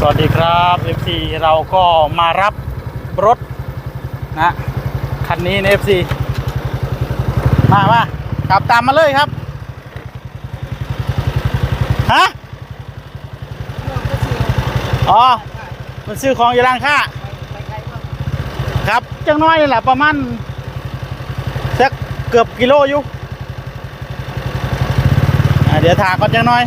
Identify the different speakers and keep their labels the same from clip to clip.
Speaker 1: สวัสดีครับ FC เราก็มารับรถนะคันนี้ใน FC มามาขับตามมาเลยครับ ฮะ อ๋อ มันซื้อของอยู่ร้านค้าครับ จังน้อยนี่แหละประมาณสักเกือบกิโลอยู่ เดี๋ยวถาก่อนจังน้อย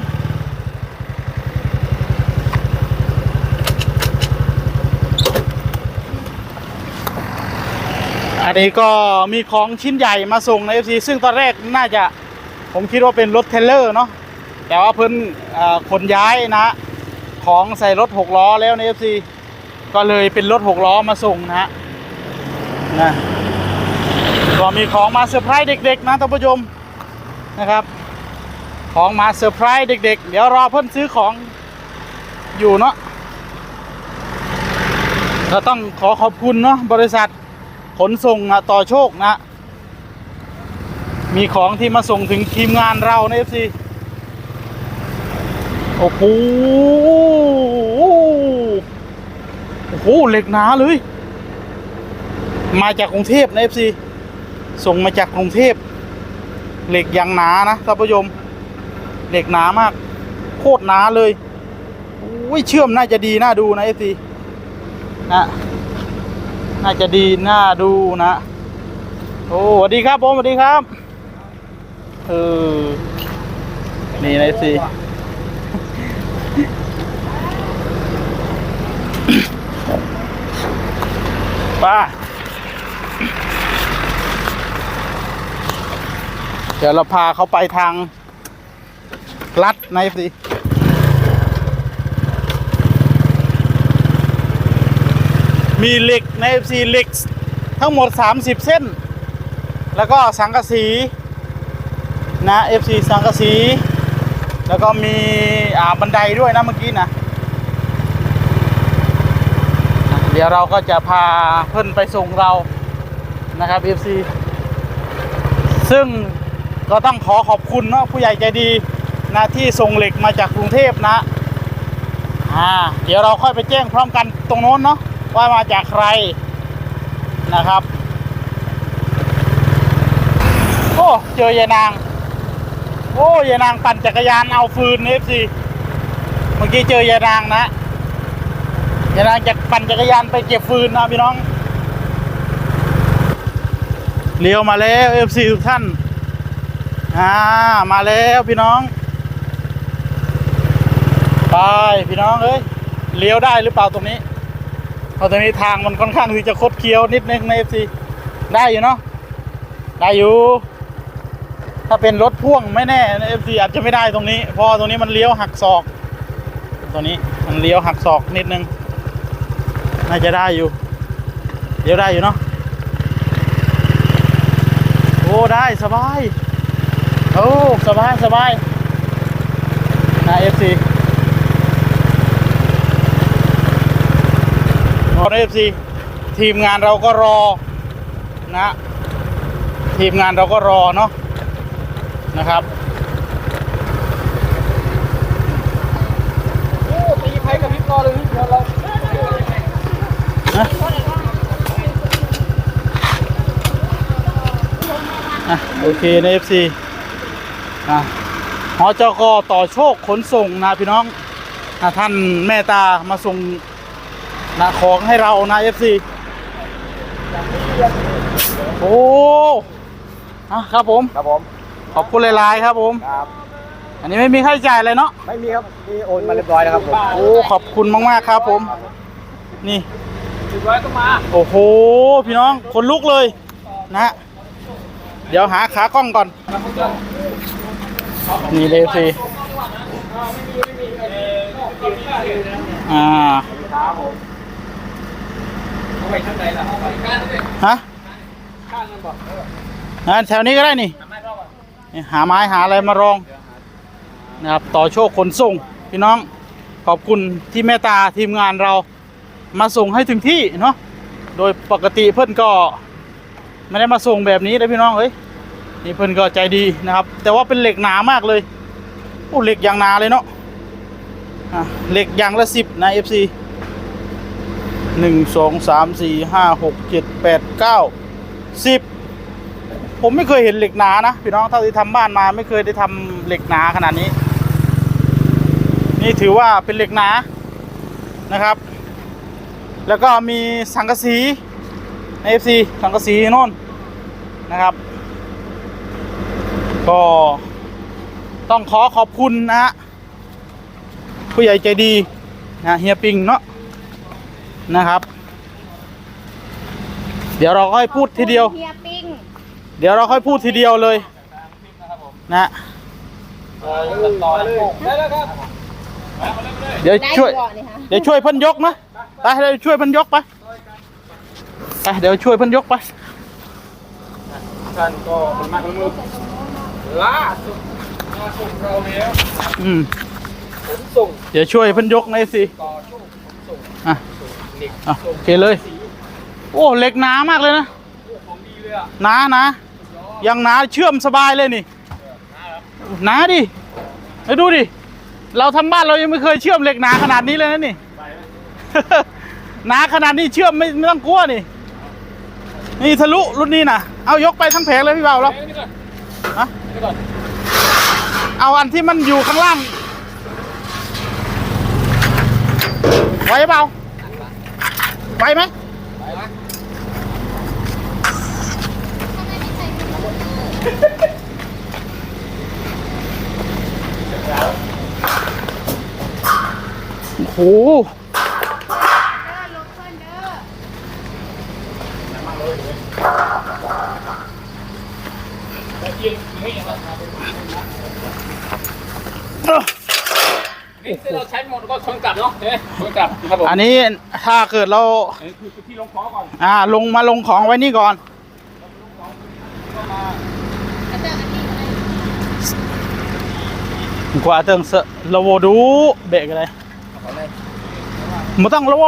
Speaker 1: อันนี้ก็มีของชิ้นใหญ่มาส่งใน FC ซึ่งตอนแรกน่าจะผมคิดว่าเป็นรถเทรลเลอร์เนาะแต่ว่าเพิ่นเอ่อขนย้ายนะ ของใส่รถหกล้อแล้วใน FC ก็เลยเป็นรถหกล้อมาส่งนะฮะนะก็มีของมาเซอร์ไพรส์เด็ก ๆ นะท่านผู้ชมนะครับ ของมาเซอร์ไพรส์เด็ก ๆ เดี๋ยวรอเพิ่นซื้อของอยู่เนาะก็ต้องขอขอบคุณเนาะบริษัท ขนส่งนะต่อโชคนะ มีของที่มาส่งถึงทีมงานเราใน FC โอ้โหโอ้โหเหล็กหนาเลย มาจากกรุงเทพนะ FC ส่งมาจากกรุงเทพเหล็กอย่างหนานะท่านผู้ชมเหล็กหนามาก โคตรหนาเลยโอ้ยเชื่อมน่าจะดีน่าดูนะ FC นะ น่าจะดีน่าดูนะ โอ้สวัสดีครับผมสวัสดีครับเออนี่นะสิป้าเดี๋ยวเราพาเขาไปทางลัดในสิ มีเหล็กใน FC เหล็กทั้งหมด 30 เส้น แล้วก็สังกะสีนะ FC สังกะสี แล้วก็มีอ่าบันไดด้วยนะเมื่อกี้นะ เดี๋ยวเราก็จะพาเพื่อนไปส่งเรานะครับ FC ซึ่งก็ต้องขอขอบคุณเนาะผู้ใหญ่ใจดีนะที่ส่งเหล็กมาจากกรุงเทพนะ อ่า เดี๋ยวเราค่อยไปแจ้งพร้อมกันตรงโน้นเนาะ ว่ามาจากใครนะครับ โอ้เจอยายนาง โอ้ยายนางปั่นจักรยานเอาฟืนเอฟซีเมื่อกี้เจอยายนางนะยายนางจะปั่นจักรยานไปเก็บฟืนนะพี่น้องเลี้ยวมาแล้วเอฟซีทุกท่านอ่ามาแล้วพี่น้องไปพี่น้องเอ้ยเลี้ยวได้หรือเปล่าตรงนี้ เพราะตอนนี้ทางมันค่อนข้างที่จะคดเคี้ยวนิดนึงใน FC ได้อยู่เนาะได้อยู่ถ้าเป็นรถพ่วงไม่แน่ใน FC อาจจะไม่ได้ตรงนี้เพราะตรงนี้มันเลี้ยวหักศอกตรงนี้มันเลี้ยวหักศอกนิดนึงน่าจะได้อยู่เลี้ยวได้อยู่เนาะโอ้ได้สบายโอ้สบายสบายนะ FC ขอเอฟซีทีมงานเราก็รอนะทีมงานเราก็รอเนาะนะครับ
Speaker 2: โอ้ตีไฟกับพริบรอเลยเดี๋ยวเรา
Speaker 1: นะอะโอเคใน FC อะหอจกต่อโชคขนส่งนะพี่น้องท่านแม่ตามาส่ง นะของให้เรานะ FC โอ้อะครับผม
Speaker 2: ครับผม
Speaker 1: ขอบคุณหลายๆครับผม
Speaker 2: ครับ
Speaker 1: อันนี้ไม่มีค่าใช้จ่ายเลยเนาะ
Speaker 2: ไม่มีครับมีโอนมาเรียบร้อยแล้วครับผม
Speaker 1: โอ้ขอบคุณมากๆครับผม นี่
Speaker 2: สิบร้อยก็มา
Speaker 1: โอ้โห พี่น้อง คนลุกเลยนะฮะเดี๋ยวหาขากล้องก่อน นี่เลยสิอ่า ฮะ
Speaker 2: ข้างนึงบอกเออ
Speaker 1: อ่าแถวนี้ก็ได้นี่ หาไม้หาอะไรมารองนะครับต่อโชคขนส่งพี่น้องขอบคุณที่เมตตาทีมงานเรามาส่งให้ถึงที่เนาะโดยปกติเพื่อนก็ไม่ได้มาส่งแบบนี้นะพี่น้องเอ้ยนี่เพื่อนก็ใจดีนะครับ แต่ว่าเป็นเหล็กหนามากเลยโอ้เหล็กอย่างหนาเลยเนาะะเหล็กยางละสิบนะ FC หนึ่งสองสามสี่ห้าหกเจ็ดแปดเก้าสิบผมไม่เคยเห็นเหล็กหนานะพี่น้องเท่าที่ทำบ้านมาไม่เคยได้ทำเหล็กหนาขนาดนี้ นี่ถือว่าเป็นเหล็กหนานะครับ แล้วก็มีสังกะสีใน FC สังกะสีโน่นนะครับ ก็ต้องขอขอบคุณนะฮะผู้ใหญ่ใจดีนะเฮียปิงเนาะ นะครับ เดี๋ยวเราค่อยพูดทีเดียว
Speaker 3: เฮียปิ้ง
Speaker 1: เดี๋ยวเราค่อยพูดทีเดียวเลยนะ
Speaker 2: ต่อเลยได้แล้วครับ
Speaker 1: เดี๋ยว
Speaker 3: ได้
Speaker 1: ช่วย
Speaker 3: ก่อนนี่ค่ะ
Speaker 1: เดี๋ยวช่วยเพิ่นยกนะไปเดี๋ยวช่วยเพิ่นยกไปไปเดี๋ยวช่วยเพิ่นยกไป
Speaker 2: ท่านก็เป็นมากมือล่าสุดล่าสุดเราแล้ว
Speaker 1: อืม
Speaker 2: ขนส่ง
Speaker 1: เดี๋ยวช่วยเพิ่นยกหนอยสิ
Speaker 2: ต่อช่วงขนส่ง
Speaker 1: อะ
Speaker 2: เด็ก
Speaker 1: อะโอเคเลย โอ้เหล็กหนามากเลยนะ
Speaker 2: ของดีเลยอะ
Speaker 1: หนานะยังหนาเชื่อมสบายเลยนี่หนาดิไปดูดิ เราทำบ้านเรายังไม่เคยเชื่อมเหล็กหนาขนาดนี้เลยนะนี่หนาขนาดนี้เชื่อมไม่ไม่ต้องกลัวนี่ นี่ทะลุรุ่นนี้นะเอายกไปทั้งแผงเลยพี่เบาแล้วฮะเอาอันที่มันอยู่ข้างล่างไหวเปล่า ไหวไหม
Speaker 2: ไป
Speaker 1: โอ้โห
Speaker 3: เพิ่ นเด้อ
Speaker 2: แต่จริงไม่ยังไงนี่เราใช้หมดก็ชนกลับเนาะเฮ้ยชนกลับครับผม
Speaker 1: อันนี้ถ้าเกิดเรา
Speaker 2: อันนี้คือที่ลงคอก่อน
Speaker 1: อ่าลงมาลงของไว้นี่ก่อน
Speaker 3: กระเตอร์กันนี่เลย
Speaker 1: กว่าเติงเสอะระโวดูเบรกอะไรไม่ต้องระโว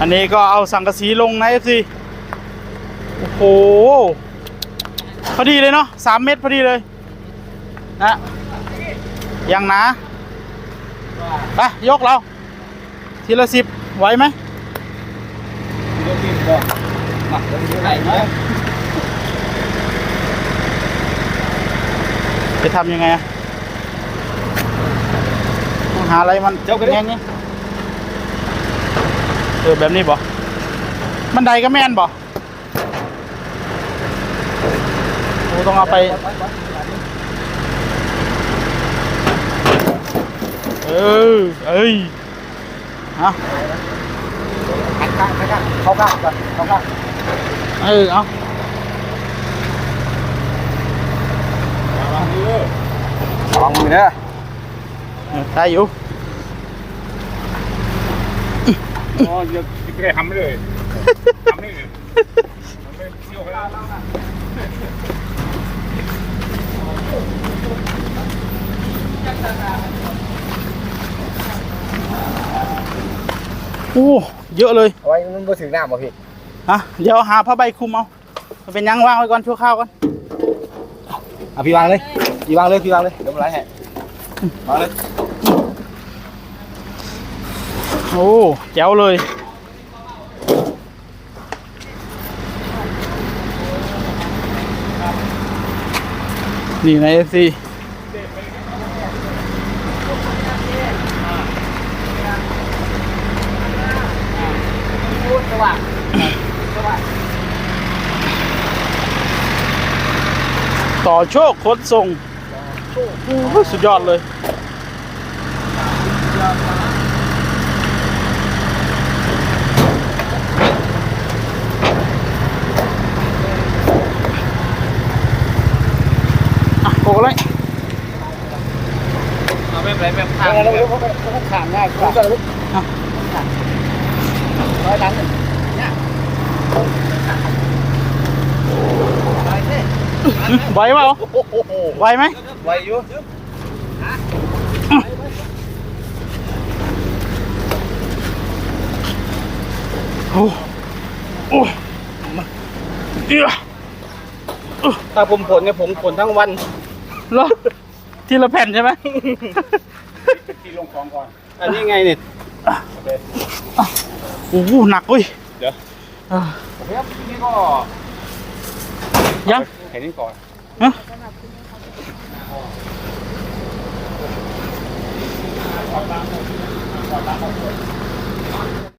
Speaker 1: อันนี้ก็เอาสังกะสีลงนะเอฟซีโอ้โห พอดีเลยเนาะสามเมตรพอดีเลย นะยังหนะไปยกเรา ทีละสิบไหวไหม
Speaker 2: เดี๋ยวพี่บอกมาเดี๋ยวพี่ให้นะ
Speaker 1: จะทำยังไงอะต้องหาอะไรมันเจ้ากันแง่นี้เออแบบนี้บ่บันไดก็แม่นบ่โอ้ต้องเอาไปเออเอ้ยฮะ
Speaker 2: หันข้างหันข้างเข้าข้างก่อนเข้าข้าง
Speaker 1: เออเอา
Speaker 2: ระวังมือนะ
Speaker 1: เออได้อยู่
Speaker 2: อ๋อยังไม่ได้ทำเลยทำไม่เลยไม่เที่ยวแล้วนะ
Speaker 1: โอ้เยอะเลย
Speaker 2: เอาไว้มันบ่ถึงหน้าบ่พี่
Speaker 1: ฮะเดี๋ยวหาผ้าใบคลุมเอามันเป็นยังวางไว้ก่อนชั่วข้าวก่อน
Speaker 2: อะพี่วางเลยพี่วางเลยพี่วางเลยเดี๋ยวผมไล่ให้วางเลย
Speaker 1: โอ้แจ๋วเลยนี่ในเอฟซี
Speaker 2: สว่างสว่าง
Speaker 1: ต่อโชคขนส่งโอ้สุดยอดเลย อะโกเลย
Speaker 2: เอาแบบไรแบบทางเราเขาเขาขามง่ายกว่าลูก
Speaker 1: อะ
Speaker 2: ร้อยตังค์เนี่ย
Speaker 1: ไหวเปล่า
Speaker 2: โอ้โห
Speaker 1: ไหวไหม
Speaker 2: ไวอยู่
Speaker 1: โอ้โอ้เอื้อ
Speaker 2: ถ้าผมผลเนี่ยผมผลทั้งวัน
Speaker 1: เหรอทีละแผ่นใช่ไหม
Speaker 2: ที่ลงของก่อน อันนี้ไงเนี่ยโอ้
Speaker 1: โหหนักเว้ย
Speaker 2: เดี๋ยวโอเนี่ก็
Speaker 1: ยัง
Speaker 2: แค่นี้ก่อน
Speaker 1: ฮะ
Speaker 2: อต